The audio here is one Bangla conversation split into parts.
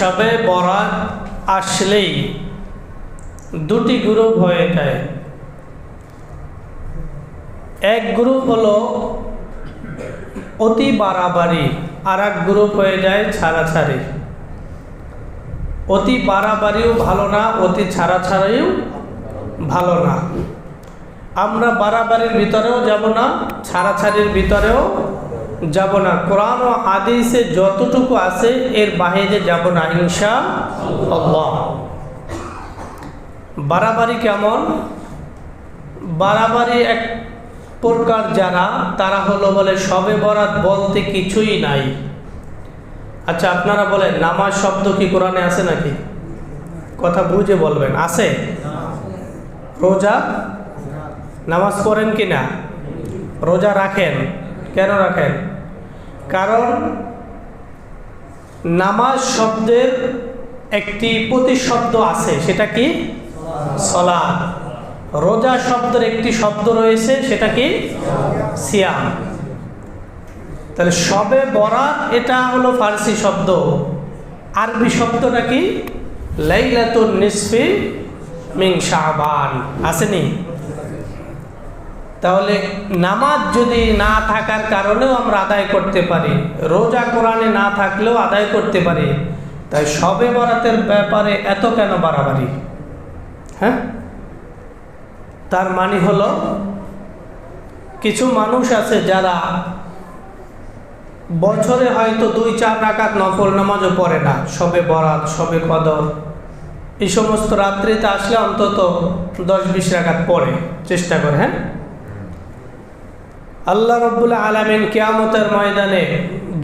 সবে বরাত আসলেই দুটি গ্রুপ হয়ে যায়। এক গ্রুপ হলো অতি বাড়াবাড়ি আর এক গ্রুপ হয়ে যায় ছাড়াছাড়ি। অতি বাড়াবাড়িও ভালো না, অতি ছাড়াছাড়িও ভালো না। আমরা বাড়াবাড়ির ভিতরেও যাব না, ছাড়াছাড়ির ভিতরেও যাব না। কোরআন ও হাদিসে যতটুকু আছে, এর বাহিরে যাব না ইনশা আল্লাহ বাড়াবাড়ি কেমন? বাড়াবাড়ি এক প্রকার যারা, তারা হলো বলে, সবে বরাত বলতে কিছুই নাই। আচ্ছা আপনারা বলেন, নামাজ শব্দ কি কোরআনে আছে নাকি? কথা বুঝে বলবেন, আছে? রোজা? নামাজ পড়েন কি না রোজা রাখেন? কেন রাখেন? কারণ নামাজ শব্দের একটি প্রতিশব্দ আছে, সেটা কি? সলা রোজা শব্দের একটি শব্দ রয়েছে, সেটা কি? সিয়াম। তাহলে সবে বরাত এটা হলো ফার্সি শব্দ। আরবি শব্দটা কি? লাইলাতুন নিসফি মিং শাহবান আসেনি তাহলে নামাজ যদি না থাকার কারণেও আমরা আদায় করতে পারি, রোজা কোরআনে না থাকলেও আদায় করতে পারি, তাই সবে বরাতের ব্যাপারে এত কেন বাড়াবাড়ি? হ্যাঁ? তার মানে হলো, কিছু মানুষ আছে যারা বছরে হয়তো দুই, চার রাকাত নফল নামাজও পড়ে না, সবে বরাত, সবে কদর। এই সমস্ত রাত্রিতে আসলে অন্তত দশ, বিশ রাকাত পড়ে, চেষ্টা করে হ্যাঁ? আল্লাহ রব্বুল্লাহ আলমিন কেয়ামতের ময়দানে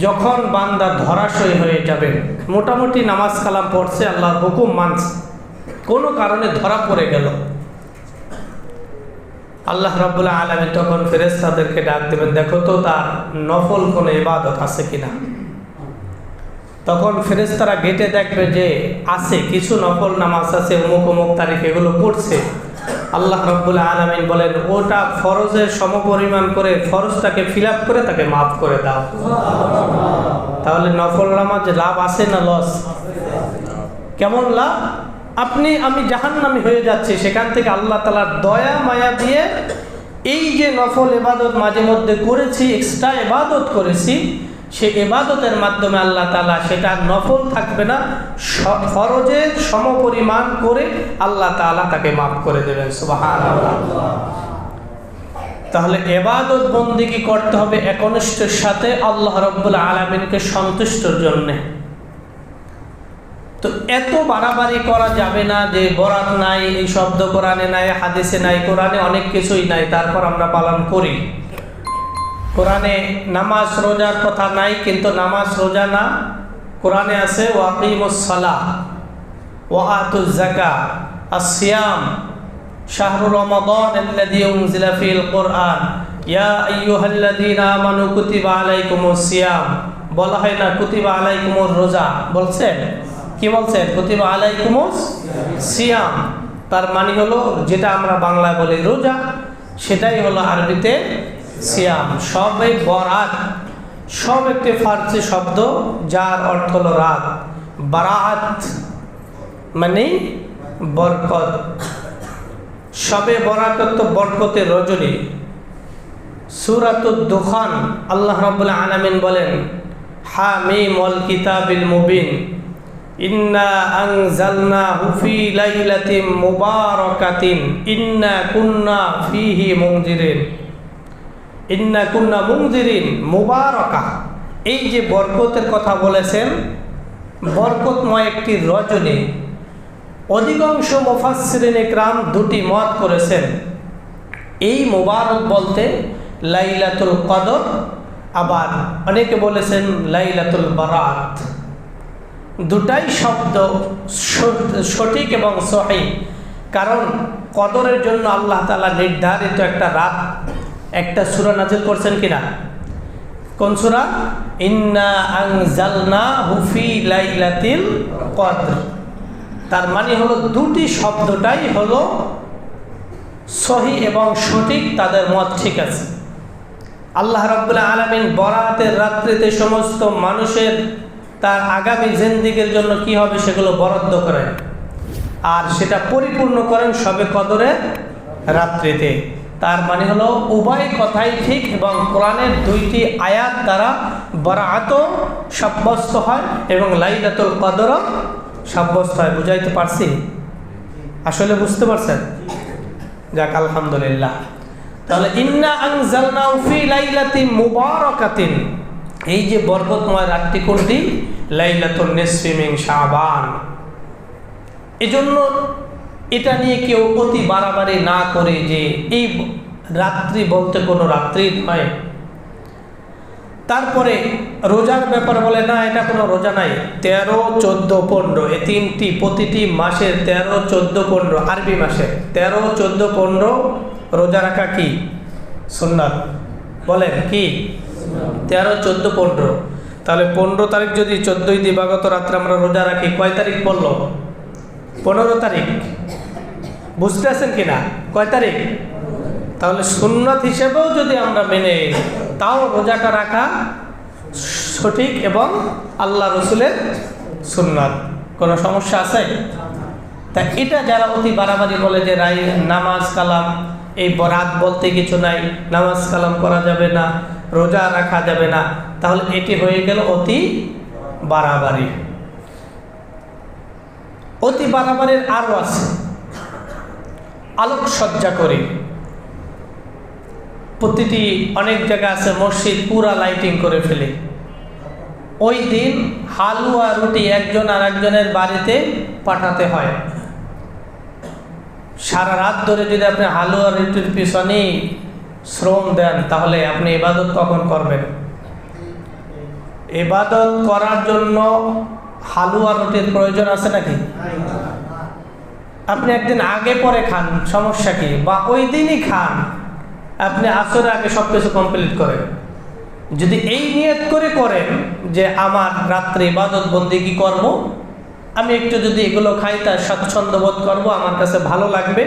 যখন বান্দা ধরাশয় হয়ে যাবে, মোটামুটি নামাজ কালাম পড়ছে, আল্লাহর হুকুম মানছে, কোনো কারণে ধরা পড়ে গেল। আল্লাহ রব্বুল্লাহ আলমী তখন ফেরেস্তাদেরকে ডাক দেবেন, দেখো তো তার নফল কোনো ইবাদত আছে কিনা? তখন ফেরেস্তারা গেটে দেখবে যে আছে, কিছু নফল নামাজ আছে, অমুক অমুক তারিখ এগুলো পড়ছে। আল্লাহ রব্বুল্লাহ আলমিন বলেন, ওটা ফরজের সমপরিমাণ করে, ফরজটাকে ফিল করে তাকে মাফ করে দাও। তাহলে নফল নামাজ লাভ আছে না লস? কেমন লাভ? আপনি, আমি জাহান্নামি হয়ে যাচ্ছি, সেখান থেকে আল্লাহ তালার দয়া, মায়া দিয়ে এই যে নফল এবাদত মাঝে মধ্যে করেছি এক্সট্রা এবাদত করেছি সে এবাদতের মাধ্যমে আল্লাহ তালা সেটা নফল থাকবে না। ফরজের সমপরিমাণ করে আল্লাহ তালা তাকে মাফ করে দেবেন। তাহলে এবাদত বন্দিগি করতে হবে? একনিষ্ঠের সাথে আল্লাহ রব্বুল আলমিনকে সন্তুষ্টর জন্যে। তো এত বাড়াবাড়ি করা যাবে না যে বরাত নাই, এই শব্দ কোরআনে নাই, হাদিসে নাই, কোরআনে অনেক কিছুই নাই, তারপর আমরা পালন করি। কোরআনে নামাজ রোজার কথা নাই, কিন্তু নামাজ রোজা না। কোরআনে আছে ওয়াকিমুসলা ওয়াহাতুজ জাকা আসিয়াম শাহরু রমাদান আল্লাযী উনজিলা কুরআন ইয়া কুতিবা বলা হয় না, কুতিবা আলাইকুমুর রোজা। বলছেন? কি বলছেন? তার মানে হলো, যেটা আমরা বাংলায় বলি রোজা, সেটাই হলো আরবিতে সিয়াম, সবে বরাত। সব একটি ফার্সি শব্দ, যার অর্থ হলো রাত। বারাত মানে বরকত। সবে বরাত তো বরকতের রজনী। সুরাতুদ দুখান, আল্লাহ রাবুল্লাহ আলামিন বলেন হা মিমল কিতাবিল মুবিন। ইন্না আনজালনাহু ফি লাইলাতিন মুবারাকাতিন। ইন্না কুন্না ফিহি মুনজিরিন। ইন্না মুবারাকা। এই যে বরকতের কথা বলেছেন, বরকতময় একটি রজনী। অধিকাংশ মুফাসসিরিন ইকরাম দুটি মত করেছেন। এই মোবারক বলতে লাইলাতুল কদর, আবার অনেকে বলেছেন লাইলাতুল বারাত। দুটাই শব্দ সঠিক এবং সহি। কারণ কদরের জন্য আল্লাহ তালা নির্ধারিত একটা রাত একটা সুরা নাজিল করছেন কিনা? কোন সুরা? ইন্না আংজালনা হুফি লাইলাতিল কদর। তার মানে হলো দুটি শব্দটাই হলো সহি এবং সঠিক, তাদের মত ঠিক আছে। আল্লাহ রব্বুল্লাহ আলমিন বরাতের রাত্রিতে সমস্ত মানুষের তার আগামী জেন্দিগের জন্য কি হবে সেগুলো বরাদ্দ করেন। আর সেটা পরিপূর্ণ করেন সবে কদরে রাত্রিতে। তার মানে হলো উভয় কথাই ঠিক এবং কোরআনের দুইটি আয়াত দ্বারা বরাত সাব্যস্ত হয় এবং লাইলাতুল কদরও সাব্যস্ত হয়। বুঝাইতে পারছি? আসলে বুঝতে পারছেন? যাক, আলহামদুলিল্লাহ। তাহলে, ইন্না আনজালনাহু ফি লাইলাতিন মুবারাকাতিন। এই যে বরকতময় রাতটি কোনটি? লাইলাতুন নিসফি মিন এজন্য এটা নিয়ে কেউ অতি বাড়াবাড়ি না করে যে এই রাত্রি বলতে কোনো রাত্রি নয়। তারপরে রোজার ব্যাপার বলে, না, এটা কোনো রোজা নাই। তেরো, চোদ্দ, পনেরো, এই তিনটি প্রতিটি মাসের তেরো, চোদ্দ, পনেরো, আরবি মাসে। তেরো, চোদ্দ, পনেরো, রোজা রাখা কি? সুন্নাত। বলেন, কি? তেরো, চোদ্দ, পনেরো। তাহলে পনেরো তারিখ যদি চোদ্দই দিবাগত রাত্রে আমরা রোজা রাখি, কয় তারিখ পড়ল? পনেরো তারিখ। বুঝতে আছেন কি না কয় তারিখ? তাহলে সুন্নত হিসেবেও যদি আমরা মেনে তাও রোজাটা রাখা সঠিক এবং আল্লাহ রসুলের সুন্নত। কোনো সমস্যা আছে? তা এটা যারা অতি বাড়াবাড়ি বলে যে রাই নামাজ, কালাম, এই বরাত বলতে কিছু নাই, নামাজ, কালাম করা যাবে না, রোজা রাখা যাবে না, তাহলে এটি হয়ে গেল অতি বাড়াবাড়ি। অতি বাড়াবাড়ির আরও আছে। আলোকসজ্জা করে। প্রতিটি অনেক জায়গা আছে মসজিদ পুরা লাইটিং করে ফেলে। ওই দিন হালুয়া রুটি একজন আর একজনের বাড়িতে পাঠাতে হয়। সারা রাত ধরে যদি আপনি হালুয়া রুটির পিছনেই শ্রম দেন, তাহলে আপনি এবাদত কখন করবেন? এবাদত করার জন্য হালুয়া রুটির প্রয়োজন আছে নাকি? আপনি একদিন আগে পরে খান, সমস্যা কি? বা ওই দিনই খান। আপনি আসরে আগে সব কিছু কমপ্লিট করেন। যদি এই নিয়ত করে করেন যে আমার রাত্রে ইবাদত বন্দি কি করব? আমি একটু যদি এগুলো খাই, তার স্বাচ্ছন্দ্য বোধ করব, আমার কাছে ভালো লাগবে,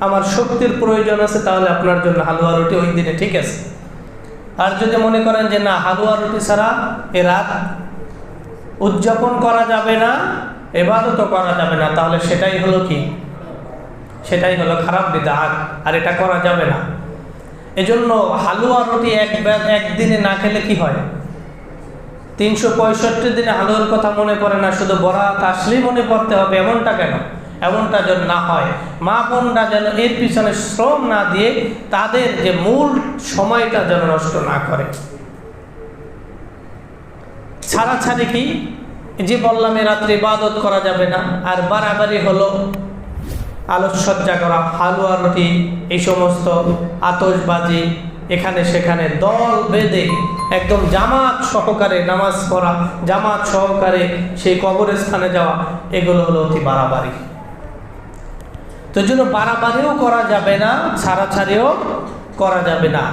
আমার শক্তির প্রয়োজন আছে, তাহলে আপনার জন্য হালুয়া রুটি ওই দিনে ঠিক আছে। আর যদি মনে করেন যে না, হালুয়া রুটি ছাড়া এ রাত উদযাপন করা যাবে না এবাদতও করা যাবে না, তাহলে সেটাই হলো কি? সেটাই হলো খারাপ বিদাত আর এটা করা যাবে না। এজন্য হালুয়া রুটি এক একদিনে না খেলে কি হয়? তিনশো পঁয়ষট্টি দিনে হালুয়ার কথা মনে পড়ে না, শুধু বরাত আসলেই মনে পড়তে হবে, এমনটা কেন? এমনটা যেন না হয়। মা বোনরা যেন এর পিছনে শ্রম না দিয়ে তাদের যে মূল সময়টা যেন নষ্ট না করে। ছাড়াছাড়ি কি? যে বললাম এ রাত্রে ইবাদত করা যাবে না, আর বাড়াবাড়ি হলো আলোকসজ্জা করা, হালুয়া রুটি, এই সমস্ত আতসবাজি এখানে সেখানে দল বেঁধে একদম জামাত সহকারে নামাজ পড়া, জামাত সহকারে সেই কবরস্থানে যাওয়া, এগুলো হলো অতি বাড়াবাড়ি। তো জন্য বাড়াবাড়িও করা যাবে না, ছাড়াছাড়িও করা যাবে না।